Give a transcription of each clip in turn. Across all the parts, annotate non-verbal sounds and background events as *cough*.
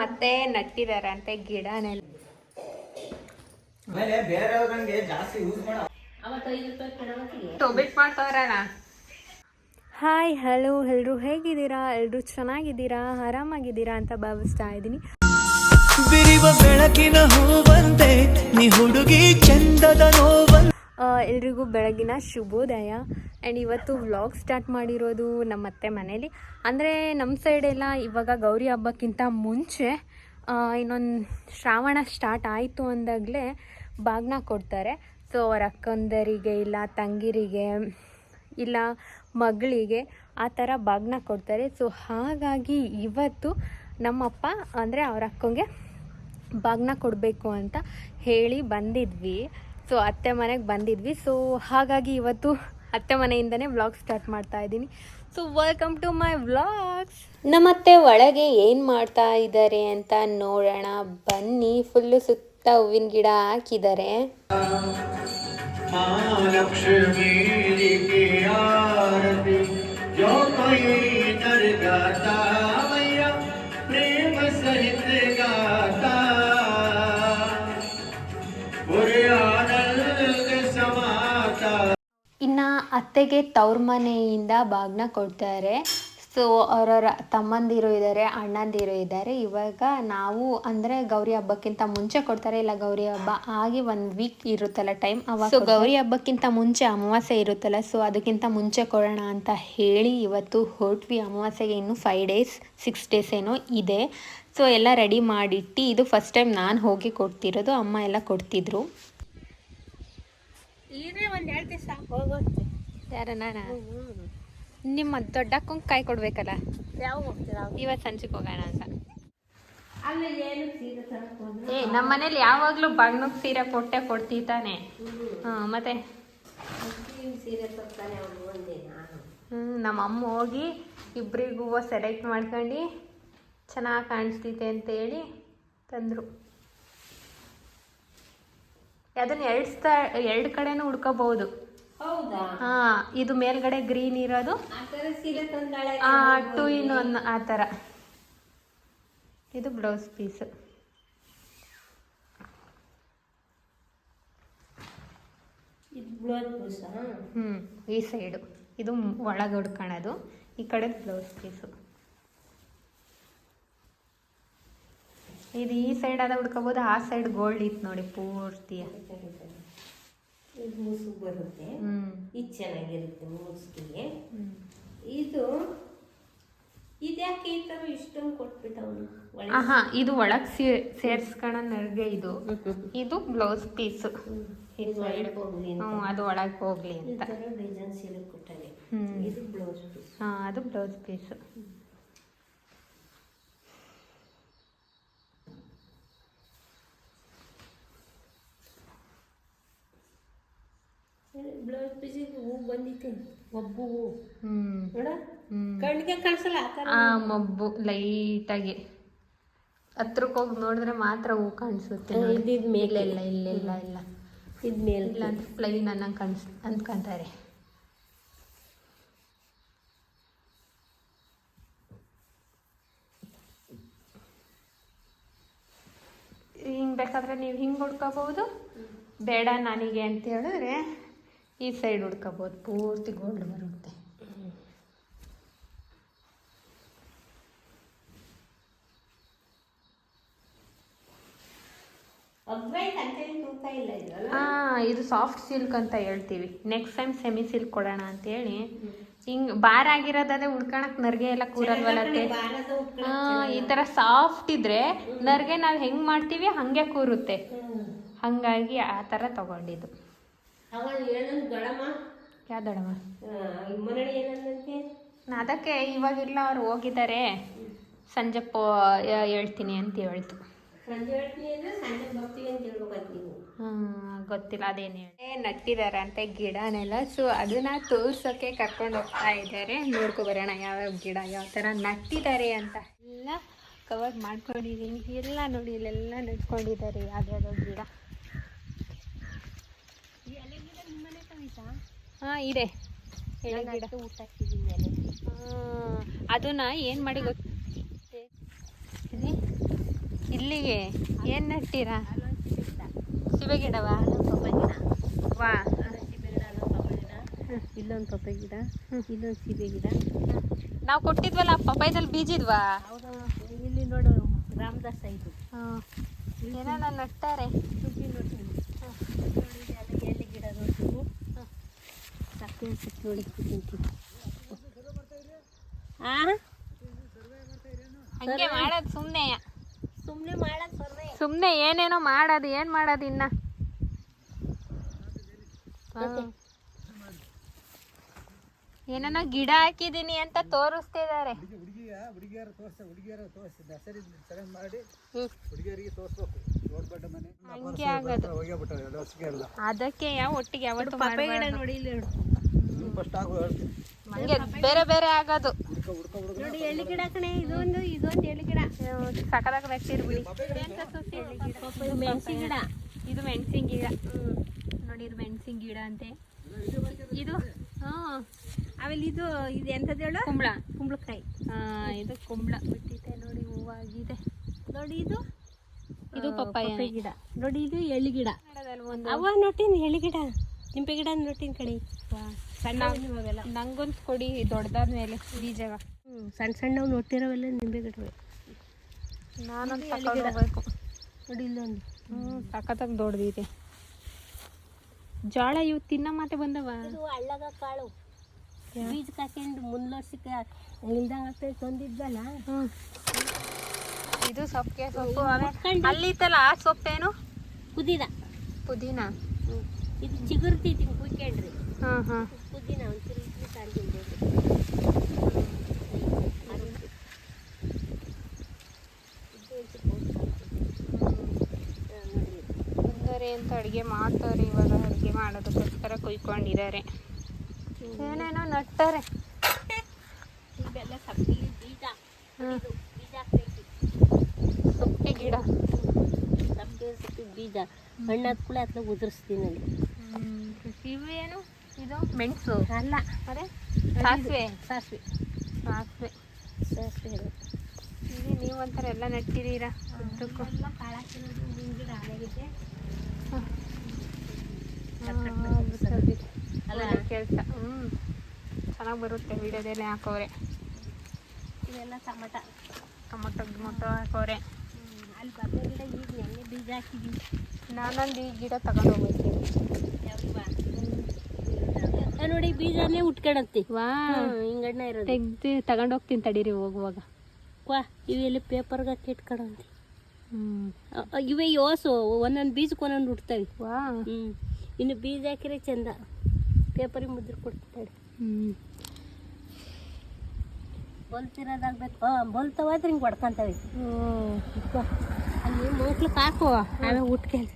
ಮತ್ತೆ ನಟ್ಟಿದಾರಂತೆ ಅಂತ ಗಿಡ ಟೊಬಿಟ್ ಹಾಯ್ ಹಲೋ ಎಲ್ಲರೂ ಹೇಗಿದ್ದೀರಾ? ಎಲ್ಲರೂ ಚೆನ್ನಾಗಿದ್ದೀರಾ? ಆರಾಮಾಗಿದ್ದೀರಾ ಅಂತ ಭಾವಿಸ್ತಾ ಇದ್ದೀನಿ. ಬಿರಿವ ಬೆಳಕಿನ ಹೂವಂತೆ ನೀ ಹುಡುಗಿ ಚಂದದ ನೋವ ಎಲ್ರಿಗೂ ಬೆಳಗಿನ ಶುಭೋದಯ. ಆ್ಯಂಡ್ ಇವತ್ತು ವ್ಲಾಗ್ ಸ್ಟಾರ್ಟ್ ಮಾಡಿರೋದು ನಮ್ಮ ಅತ್ತೆ ಮನೇಲಿ. ಅಂದರೆ ನಮ್ಮ ಸೈಡೆಲ್ಲ ಇವಾಗ ಗೌರಿ ಹಬ್ಬಕ್ಕಿಂತ ಮುಂಚೆ ಇನ್ನೊಂದು ಶ್ರಾವಣ ಸ್ಟಾರ್ಟ್ ಆಯಿತು ಅಂದಾಗಲೇ ಬಾಗ್ನ ಕೊಡ್ತಾರೆ. ಸೊ ಅವ್ರ ಅಕ್ಕಂದರಿಗೆ ಇಲ್ಲ, ತಂಗಿರಿಗೆ ಇಲ್ಲ, ಮಗಳಿಗೆ ಆ ಥರ ಬಾಗ್ನ ಕೊಡ್ತಾರೆ. ಸೊ ಹಾಗಾಗಿ ಇವತ್ತು ನಮ್ಮಪ್ಪ ಅಂದರೆ ಅವ್ರ ಅಕ್ಕಂಗೆ ಬಾಗ್ನ ಕೊಡಬೇಕು ಅಂತ ಹೇಳಿ ಬಂದಿದ್ವಿ. ಸೊ ಅತ್ತೆ ಮನೆಗೆ ಬಂದಿದ್ವಿ. ಸೊ ಹಾಗಾಗಿ ಇವತ್ತು ಅತ್ತೆ ಮನೆಯಿಂದನೇ ವ್ಲಾಗ್ ಸ್ಟಾರ್ಟ್ ಮಾಡ್ತಾ ಇದ್ದೀನಿ. So welcome to my vlogs ನಮ್ಮತ್ತೆ ಒಳಗೆ ಏನು ಮಾಡ್ತಾ ಇದ್ದಾರೆ ಅಂತ ನೋಡೋಣ. ಬನ್ನಿ ಫುಲ್ಲು ಸುತ್ತ ಹೂವಿನ ಗಿಡ ಹಾಕಿದ್ದಾರೆ ಮಹಾಲಕ್ಷ್ಮೀ ಅತ್ತೆಗೆ ತವ್ರ ಮನೆಯಿಂದ ಬಾಗ್ನ ಕೊಡ್ತಾರೆ. ಸೊ ಅವರವರ ತಮ್ಮಂದಿರು ಇದ್ದಾರೆ ಅಣ್ಣಂದಿರು ಇದ್ದಾರೆ ಇವಾಗ ನಾವು ಅಂದರೆ ಗೌರಿ ಹಬ್ಬಕ್ಕಿಂತ ಮುಂಚೆ ಕೊಡ್ತಾರೆ. ಇಲ್ಲ ಗೌರಿ ಹಬ್ಬ ಆಗಿ ಒಂದು ವೀಕ್ ಇರುತ್ತಲ್ಲ ಟೈಮ್ ಅವಾಗ ಸೊ ಗೌರಿ ಹಬ್ಬಕ್ಕಿಂತ ಮುಂಚೆ ಅಮಾವಾಸ್ಯೆ ಇರುತ್ತಲ್ಲ ಸೊ ಅದಕ್ಕಿಂತ ಮುಂಚೆ ಕೊಡೋಣ ಅಂತ ಹೇಳಿ ಇವತ್ತು ಹೊರಟ್ವಿ. ಅಮಾವಾಸ್ಯೆಗೆ ಇನ್ನು ಫೈವ್ ಡೇಸ್ ಸಿಕ್ಸ್ ಡೇಸ್ ಏನೋ ಇದೆ. ಸೊ ಎಲ್ಲ ರೆಡಿ ಮಾಡಿಟ್ಟು ಇದು ಫಸ್ಟ್ ಟೈಮ್ ನಾನು ಹೋಗಿ ಕೊಡ್ತಿರೋದು. ಅಮ್ಮ ಎಲ್ಲ ಕೊಡ್ತಿದ್ರು. ಯಾರ ನಾನ ನಿಮ್ಮ ದೊಡ್ಡಕ್ಕಂಗೆ ಕಾಯಿ ಕೊಡ್ಬೇಕಲ್ಲ? ಇವತ್ತು ಸಂಜೆಗೆ ಹೋಗೋಣ ಅಂತ. ಏ ನಮ್ಮ ಮನೇಲಿ ಯಾವಾಗಲೂ ಬಾಗ್ನಗ್ ಸೀರೆ ಕೊಟ್ಟೆ ಕೊಡ್ತೀ ತಾನೆ. ಹಾಂ ಮತ್ತೆ? ನಮ್ಮ ಅಮ್ಮ ಹೋಗಿ ಇಬ್ಬರಿಗೂ ಹೂವು ಸೆಲೆಕ್ಟ್ ಮಾಡ್ಕೊಂಡು ಚೆನ್ನಾಗಿ ಕಾಣಿಸ್ತೈತೆ ಅಂತ ಹೇಳಿ ತಂದರು. ಅದನ್ನ ಎರಡು ಎರಡು ಕಡೆನೂ ಹುಡ್ಕೋಬಹುದು. ಹಾ ಇದು ಮೇಲ್ಗಡೆ ಗ್ರೀನ್ ಇರೋದು. ಟೂ ಇನ್ ಒನ್ ಆ ಥರ ಇದು ಬ್ಲೌಸ್ ಪೀಸ್. ಹ್ಮ್ ಈ ಸೈಡು. ಇದು ಒಳಗೆ ಹುಡ್ಕೊಳೋದು ಈ ಕಡೆ ಬ್ಲೌಸ್ ಪೀಸು. ಇದು ಈ ಸೈಡ್ ಅದ ಹುಡ್ಕೋಬೋದು ಆ ಸೈಡ್ ಗೋಲ್ಡ್ ಇತ್ತು ನೋಡಿ ಪೂರ್ತಿ ಇದು ಮುಸುಗು ಬರುತ್ತೆ. ಇದು ಚೆನ್ನಾಗಿರುತ್ತೆ ಮುಸುಕಿಗೆ. ಇದು ಇದ್ಯಾಕೆ ಈ ಥರ ಇಷ್ಟೊಂದು ಕೊಟ್ಬಿಟ್ಟವನು? ಆಹಾ ಇದು ಒಳಗ್ ಸೇರ್ಸ್ಕೊಳ ನರ್ಗೆ ಇದು. *laughs* ಇದು ಬ್ಲೌಸ್ ಪೀಸ್. ಇದು ಒಳಗೆ ಹೋಗ್ಲಿ ಅಂತ. ಹ್ಮ್ ಅದು ಒಳಗೆ ಹೋಗ್ಲಿ ಅಂತ. ಥರ ಡಿಸೈನ್ ಸೀರೆ ಕೊಟ್ಟಾನೆ ಹ್ಮ್. ಇದು ಬ್ಲೌಸ್ ಪೀಸ್. ಹಾ ಅದು ಬ್ಲೌಸ್ ಪೀಸ್. ಬ್ಲೌಸ್ ಪೀಸಿಗೆ ಹೂ ಬಂದಿತ್ತೆ ಒಬ್ಬು ಹೂ. ಹ್ಮ್. ನೋಡ ಹ್ಮ್. ಕಣ್ಣಿಗೆ ಕಾಣಿಸಲ್ಲ ಆ ಮಬ್ಬು ಲೈಟಾಗಿ. ಹತ್ರಕ್ಕೆ ಹೋಗಿ ನೋಡಿದ್ರೆ ಮಾತ್ರ ಹೂ ಕಾಣಿಸುತ್ತೆ. ಇದ್ದಿದ್ ಮೇಲೆ ಇಲ್ಲ ಇಲ್ಲ ಇಲ್ಲ ಇಲ್ಲ. ಇದು ಮೇಲೆ. ಇಲ್ಲ ಅಂತ ಪ್ಲೈನ್ ಅನ್ನಂಗೆ ಕಾಣಿಸ್ ಅಂದ್ಕೊಂತಾರೆ. ಹಿಂಗೆ ಬೇಕಾದ್ರೆ ನೀವು ಹಿಂಗೆ ಹುಡ್ಕೋಬಹುದು. ಬೇಡ ನನಗೆ ಅಂತ ಹೇಳಿದ್ರೆ ಈ ಸೈಡ್ ಹುಡ್ಕೋಬೋದು ಪೂರ್ತಿ ಗೋಲ್ಡ್ ಬರುತ್ತೆ. ಹಾಂ ಇದು ಸಾಫ್ಟ್ ಸಿಲ್ಕ್ ಅಂತ ಹೇಳ್ತೀವಿ. ನೆಕ್ಸ್ಟ್ ಟೈಮ್ ಸೆಮಿ ಸಿಲ್ಕ್ ಕೊಡೋಣ ಅಂತ ಹೇಳಿ ಹಿಂಗೆ ಬಾರ್ ಆಗಿರೋದಾದ್ರೆ ಉಡ್ಕೊಳಕ್ ನರ್ಗೆ ಎಲ್ಲ ಕೂರಲ್ವಲ್ಲ ಈ ಥರ ಸಾಫ್ಟ್ ಇದ್ರೆ ನರ್ಗೆ ನಾವು ಹೆಂಗ್ ಮಾಡ್ತೀವಿ ಹಂಗೆ ಕೂರುತ್ತೆ. ಹಂಗಾಗಿ ಆ ಥರ ತಗೊಂಡಿದ್ದು. ಅವನು ಇವಾಗ ಗಡಮ ಯಾವ್ದಡವ ಮನಡಿ ಏನಂದಂತೆ? ಅದಕ್ಕೆ ಇವಾಗಿಲ್ಲ ಅವ್ರು ಹೋಗಿದ್ದಾರೆ. ಸಂಜೆ ಪೋ ಹೇಳ್ತೀನಿ ಅಂತ ಹೇಳ್ತು. ಸಂಜೆ ಹೇಳ್ತೀನಿ ಅಂದ್ರೆ ಸಂಜೆ ಬರ್ತೀವಿ ಅಂತ ಹೇಳ್ಬೇಕಂತ ನೀವು ಹ್ಮ್, ಗೊತ್ತಿಲ್ಲ ಅದೇನು ಹೇಳಿ ನಟ್ಟಿದ್ದಾರೆ ಅಂತ ಗಿಡನೆಲ್ಲ. ಸೊ ಅದನ್ನ ತೋರ್ಸೋಕೆ ಕರ್ಕೊಂಡು ಹೋಗ್ತಾ ಇದ್ದಾರೆ. ನೋಡ್ಕೊ ಬರೋಣ ಯಾವ್ಯಾವ ಗಿಡ ಯಾವ ಥರ ನಟ್ಟಿದ್ದಾರೆ ಅಂತ. ಎಲ್ಲ ಕವರ್ ಮಾಡ್ಕೊಂಡಿದ್ದೀನಿ. ಎಲ್ಲ ನೋಡಿ ಇಲ್ಲೆಲ್ಲ ನಡ್ಕೊಂಡಿದ್ದಾರೆ ಯಾವ್ದಾವ್ದೋ ಗಿಡ. ಹಾಂ ಇದೆ. ಎಲೆ ಗಿಡ. ಅದನ್ನ ಏನು ಮಾಡಿ ಗೊತ್ತೇ ಇಲ್ಲಿ? ಇಲ್ಲಿಗೆ? ಏನು ನೆಟ್ಟಿರಾ? ಸಿಬೆ ಗಿಡವಾ? ವಾ. ಇಲ್ಲೊಂದು ಪಪ್ಪ ಗಿಡ ಇಲ್ಲೊಂದು ಸೀಬೆ ಗಿಡ. ನಾವು ಕೊಟ್ಟಿದ್ವಲ್ಲ ಪಪ್ಪಾಯದಲ್ಲಿ ಬೀಜಿದ್ವಾ ಹೌದಾ ಇಲ್ಲಿ ನೋಡು ರಾಮದಾಸ ಇದು. ಏನೇನ ನಟ್ಟಾರೆ. ಸುಬ್ಬಿ ನೋಡಿ ನೋಡಿ ಎಲ್ಲ ಎಲ್ಲಿ ಗಿಡ ನೋಡ್ತೀವಿ. ನೋಡಿ ಹಂಗೆ ಮಾಡೋದು ಸುಮ್ಮನೆ ಸುಮ್ಮನೆ ಮಾಡೋದು ಸರ್ವೆ ಸುಮ್ಮನೆ ಏನೇನೋ ಮಾಡೋದು ಏನು ಮಾಡೋದು ಇನ್ನ? ಏನೇನೋ ಗಿಡ ಹಾಕಿದೀನಿ ಅಂತ ತೋರಿಸ್ತಿದ್ದಾರೆ. ಹಂಗೆ ಆಗೋದು. ಅದಕ್ಕೆ ಯಾವ ಒಟ್ಟಿಗೆ ಯಾವತ್ತು ಪಪ್ಪಾಯ ಗಿಡ ನೋಡಿ ಇಲ್ಲಿ ನೋಡು. ಫಸ್ಟ್ ಆಗು ಹೇಳ್ತೀನಿ. ಹಂಗೆ ಬೇರೆ ಬೇರೆ ಆಗೋದು. ಹುಡ್ಕ ಹುಡ್ಕ ಹುಡುಗ ನೋಡಿ ಎಳ್ಳಿ ಗಿಡ ಕಣೆ ಇದೊಂದು ಇದೊಂದು ಎಳ್ಳಿ ಗಿಡ ಸಕದಾಗ ನೆಟ್ಟಿರ್ಬಿಡಿ. ಇದು ಮೆಣಸಿನ ಗಿಡ. ಇದು ಮೆಣಸಿನ ಗಿಡ. ನೋಡಿ ಇದು ಮೆಣಸಿನ ಗಿಡ ಅಂತೆ. ಇದು ಹಾಂ ಆಮೇಲೆ ಇದು ಇದು ಎಂಥದ್ದು ಹೇಳು? ಕುಂಬಳ. ಕುಂಬಳಕಾಯಿ. ಹಾಂ ಇದು ಕುಂಬಳ. ಬಿಟ್ಟಿದೆ ನೋಡಿ ಹೂವಾಗಿದೆ. ನೋಡಿ ಇದು ಇದು ಪಪ್ಪಾಯ. ಗಿಡ. ನೋಡಿ ಇದು ಎಳ್ಳಿ ಗಿಡ. ಅವ ನೋಟಿನ್ ಎಳ್ಳು ಗಿಡ. ನಿಂಬೆ ಗಿಡ ನೋಟಿನ ಕಡೆ ಸಣ್ಣ ನಂಗೊಂದು ಕೊಡಿ ದೊಡ್ಡದಾದ್ಮೇಲೆ ಬೀಜವ. ಹ್ಞೂ ಸಣ್ಣ ಸಣ್ಣವು ನೋಟಿರೋವೆಲ್ಲ ನಿಂಬೆ ಗಿಡವೆ ನಾನೊಂದು ನೋಡಿ ಇಲ್ಲೊಂದು ಹ್ಞೂ ಸಖತ್ತಾಗಿ ದೊಡ್ಡದಿದೆ ಜೋಳ ಇವು ತಿನ್ನ ಮಾತೆ ಬಂದವ. ಹಳ್ಳಗ ಕಾಳು. ಬೀಜ ಕಾಕೊಂಡು ಮುಂದ್ಲೋರ್ಸಿಕ ಇಲ್ದಂಗ ಆಗ್ತದೆ ತಂದಿದ್ವಲ್ಲ ಹ್ಞೂ ಇದು ಸೊಪ್ಪಿಗೆ ಸೊಪ್ಪು. ಅಲ್ಲಿ ಇತ್ತಲ್ಲ ಆ ಸೊಪ್ಪೇನು? ಪುದೀನ. ಪುದೀನ? ಇದು ಚಿಗುರ್ತೈತಿ ಕುಯ್ಕೊಂಡ್ರಿ. ಹಾಂ ಹಾಂ. ಪುದೀನ ಒಂಚೂರು ಇಡ್ಲಿ ಸಾರಿಗಿಂದ ಬಂದರೆ ಅಂತ ಅಡುಗೆ ಮಾಡ್ತಾರೆ ಇವಾಗ ಅಡುಗೆ ಮಾಡೋದಕ್ಕೋಸ್ಕರ ಕುಯ್ಕೊಂಡಿದ್ದಾರೆ. ಏನೇನೋ ನಟ್ತಾರೆ. ಇವೆಲ್ಲ ಸಬ್ಸಿ ಬೀಜ ಬೀಜ ಹಾಕ್ಬೇಕು ಸೊಪ್ಪೆ ಗಿಡ. ಸಬ್ಸಿ ಸೊಪ್ಪಿ ಬೀಜ. ಹಣ್ಣಾದ ಕೂಡ ಅದನ್ನ ಉದುರಿಸ್ತೀನಿ. ಅಲ್ಲಿ ಇವು ಏನು? ಇದು? ಮೆಣಸು. ಅಲ್ಲ. ಅದೇ? ಸಾಸಿವೆ. ಸಾಸಿವೆ. ಸಾಸಿವೆ. ಸಾಸಿವೆ ಇಲ್ಲಿ ನೀವು ಒಂಥರ ಎಲ್ಲ ನೆಟ್ಟಿದ್ದೀರಾ? ಎಲ್ಲ ಕಾಳಾಕಿರೋದು ಹೂವಿನ ಗಿಡ ಹಾಳಾಗಿದೆ ಕೆಲಸ. ಹ್ಞೂ ಚೆನ್ನಾಗಿ ಬರುತ್ತೆ ವಿಡಿಯೋದಲ್ಲೇ ಹಾಕೋರೆ. ಇದೆಲ್ಲ ಟಮಟ. ಟೊಮೊಟೊ ಗಿಮೊಟೊ ಹಾಕೋರೆ. ಅಲ್ಲಿ ಗಿಡ ಈಗ ಎಣ್ಣೆ ಬೀಜ ಹಾಕಿದೀವಿ ನಾನೊಂದು ಈ ಗಿಡ ತಗೊಂಡು ಹೋಗ್ಬೇಕು ಯಾವ್ದು ನೋಡಿ ಬೀಜನೇ ಉಟ್ಕೊಳತ್ತಿ ವಾ. ಹಿಂಗಣ್ಣ ಇರೋದು. ತೆಗ್ದು ತಗೊಂಡು ಹೋಗ್ತೀನಿ ತಡೀರಿ ಹೋಗುವಾಗ. ವಾ ಇವೆಲ್ಲ ಪೇಪರ್ಗೆ ಹಾಕಿ ಇಟ್ಕೊಳಂತಿ ಹ್ಞೂ ಇವೇ ಯೋಸು ಒಂದೊಂದು ಬೀಜಕ್ಕೆ ಒಂದೊಂದು ಉಟ್ತಾವೆ. ವಾ. ಹ್ಞೂ ಇನ್ನು ಬೀಜ ಹಾಕಿದ್ರೆ ಚಂದ. ಪೇಪರಿಗೆ ಮುದ್ರೆ ಕೊಡ್ತಾಳೆ ಹ್ಞೂ ಬಲ್ತಿರೋದಾಗಬೇಕು. ಹಾಂ ಬಲ್ತವಾದ್ರೆ ಹಿಂಗೆ ಹೊಡ್ಕೊಂತವೆ. ಹ್ಞೂ ಅಲ್ಲಿ ಮಕ್ಳಿಗೆ ಹಾಕುವ ಆಮೇಲೆ ಉಟ್ಕೆಲ್ಸ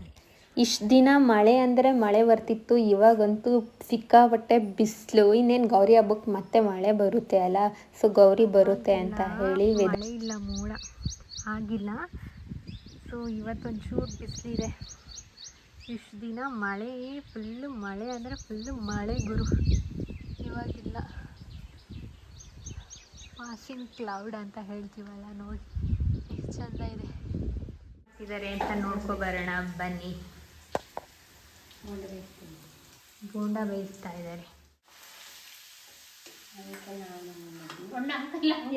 ಇಷ್ಟು ದಿನ ಮಳೆ ಅಂದರೆ ಮಳೆ ಬರ್ತಿತ್ತು ಇವಾಗಂತೂ ಸಿಕ್ಕಾಪಟ್ಟೆ ಬಿಸಿಲು. ಇನ್ನೇನು ಗೌರಿ ಹಬ್ಬಕ್ಕೆ ಮತ್ತೆ ಮಳೆ ಬರುತ್ತೆ ಅಲ್ಲ? ಸೊ ಗೌರಿ ಬರುತ್ತೆ ಅಂತ ಹೇಳಿ ಮಳೆ ಇಲ್ಲ ಮೂಡ ಆಗಿಲ್ಲ. ಸೊ ಇವತ್ತೊಂಚೂರು ಬಿಸಿಲಿದೆ. ಇಷ್ಟು ದಿನ ಮಳೆ ಫುಲ್ಲು ಮಳೆ ಅಂದರೆ ಫುಲ್ಲು ಮಳೆ ಗುರು. ಇವಾಗಿಲ್ಲ. ಪಾಸಿಂಗ್ ಕ್ಲೌಡ್ ಅಂತ ಹೇಳ್ತೀವಲ್ಲ ನೋಡಿ. ಎಷ್ಟು ಚಂದ ಇದೆ. ಇದ್ದಾರೆ ಅಂತ ನೋಡ್ಕೊ ಬರೋಣ ಬನ್ನಿ. ಬೋಂಡ ಬೇಯಿಸ್ತಾ ಇದ್ದಾರೆ.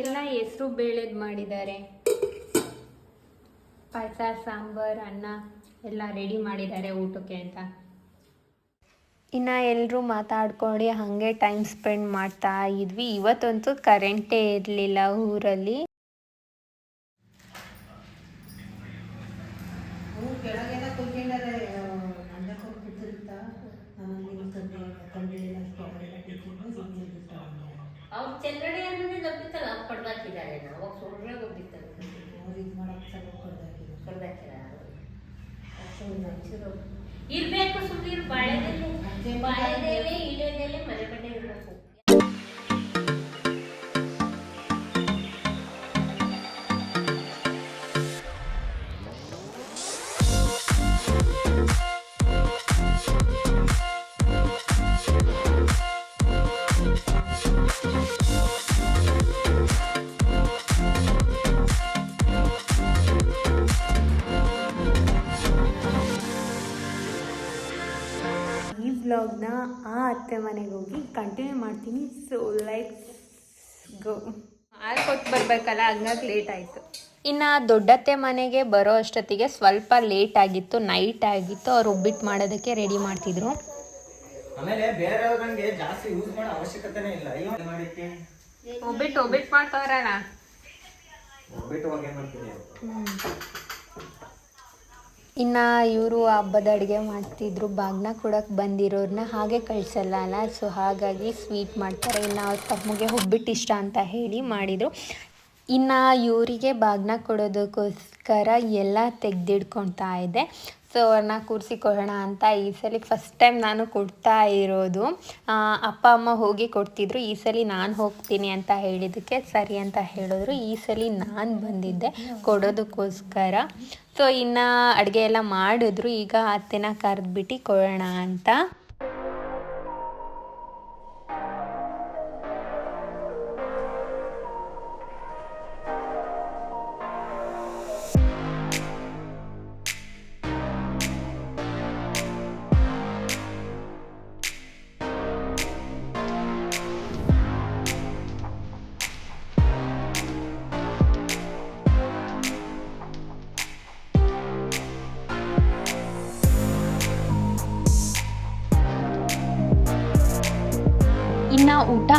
ಎಲ್ಲ ಹೆಸರು ಬೇಳೆದ್ ಮಾಡಿದ್ದಾರೆ. ಪಾಯಸ ಸಾಂಬಾರ್ ಅನ್ನ ಎಲ್ಲ ರೆಡಿ ಮಾಡಿದ್ದಾರೆ ಊಟಕ್ಕೆ ಅಂತ. ಇನ್ನು ಎಲ್ಲರೂ ಮಾತಾಡ್ಕೊಂಡು ಹಾಗೆ ಟೈಮ್ ಸ್ಪೆಂಡ್ ಮಾಡ್ತಾ ಇದ್ವಿ. ಇವತ್ತಂತೂ ಕರೆಂಟೇ ಇರಲಿಲ್ಲ ಊರಲ್ಲಿ ಅವ್ರು ಚೆನ್ನಡಿ ಅಂದ್ರೆ ಗೊತ್ತಿತ್ತಲ್ಲ ಅವ್ರು ಪಡ್ದಾಕಿದ್ದಾರೆ ನಾವು ಸುಳ್ಳೆ ಗೊತ್ತಿತ್ತಲ್ಲ ಇರ್ಬೇಕು ಸುಮ್ಮನೆ ಬಾಳೆದೆಲೆ ಬಾಳೆದಲ್ಲಿ ಇಳೆದೆಲೆ ಮನೆ ಕಡೆ ಇರಬೇಕು. ವ್ಲಾಗ್ನ ಆ ಅತ್ತೆ ಮನೆಗೆ ಹೋಗಿ ಕಂಟಿನ್ಯೂ ಮಾಡ್ತೀನಿ. ಸೊ ಲೈಕ್ ಗೋ ಆರು ಕೊಟ್ಟು ಬರಬೇಕಲ್ಲ ಹಂಗಾಗಿ ಲೇಟ್ ಆಯಿತು. ಇನ್ನು ದೊಡ್ಡತ್ತೆ ಮನೆಗೆ ಬರೋ ಅಷ್ಟೊತ್ತಿಗೆ ಸ್ವಲ್ಪ ಲೇಟ್ ಆಗಿತ್ತು ನೈಟ್ ಆಗಿತ್ತು ಅವ್ರು ಒಬ್ಬಿಟ್ಟು ಮಾಡೋದಕ್ಕೆ ರೆಡಿ ಮಾಡ್ತಿದ್ರು. ಆಮೇಲೆ ಬೇರೆಯವ್ರಿಗೆ ಜಾಸ್ತಿ ಯೂಸ್ ಮಾಡೋ ಅವಶ್ಯಕತೆನೇ ಇಲ್ಲ. ಒಬ್ಬಿಟ್ಟು ಒಬ್ಬಿಟ್ಟು ಮಾಡ್ತಾವ್ರಲ್ಲ. ಒಬ್ಬಿಟ್ಟು ಹೋಗಿ ಏನ್ ಮಾಡ್ತೀನಿ ಇನ್ನು ಇವರು ಹಬ್ಬದ ಅಡುಗೆ ಮಾಡ್ತಿದ್ರು ಬಾಗ್ನ ಕೊಡೋಕೆ ಬಂದಿರೋರನ್ನ ಹಾಗೆ ಕಳಿಸಲ್ಲ ಅಲ್ಲ ಸೊ ಹಾಗಾಗಿ ಸ್ವೀಟ್ ಮಾಡ್ತಾರೆ. ಇನ್ನು ಅವ್ರ ತಮ್ಮಗೆ ಒಬ್ಬಿಟ್ಟು ಇಷ್ಟ ಅಂತ ಹೇಳಿ ಮಾಡಿದರು. ಇನ್ನು ಇವರಿಗೆ ಬಾಗ್ನ ಕೊಡೋದಕ್ಕೋಸ್ಕರ ಎಲ್ಲ ತೆಗ್ದಿಡ್ಕೊಳ್ತಾ ಇದೆ. ಸೊ ಅವ್ರನ್ನ ಕೂರಿಸಿ ಕೊಡೋಣ ಅಂತ ಈ ಸಲ ಫಸ್ಟ್ ಟೈಮ್ ನಾನು ಕೊಡ್ತಾ ಇರೋದು. ಅಪ್ಪ, ಅಮ್ಮ ಹೋಗಿ ಕೊಡ್ತಿದ್ರು. ಈ ಸಲ ನಾನು ಹೋಗ್ತೀನಿ ಅಂತ ಹೇಳಿದ್ದಕ್ಕೆ ಸರಿ ಅಂತ ಹೇಳಿದ್ರು. ಈ ಸಲ ನಾನು ಬಂದಿದ್ದೆ ಕೊಡೋದಕ್ಕೋಸ್ಕರ. ಸೊ ಇನ್ನು ಅಡುಗೆ ಎಲ್ಲ ಮಾಡಿದ್ರು ಈಗ ಅತ್ತೆನ ಕರೆದ್ಬಿಟ್ಟು ಕೊಡೋಣ ಅಂತ.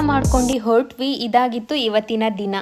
ಮಾಡ್ಕೊಂಡು ಹೊರಟ್ವಿ ಇದಾಗಿತ್ತು ಇವತ್ತಿನ ದಿನ.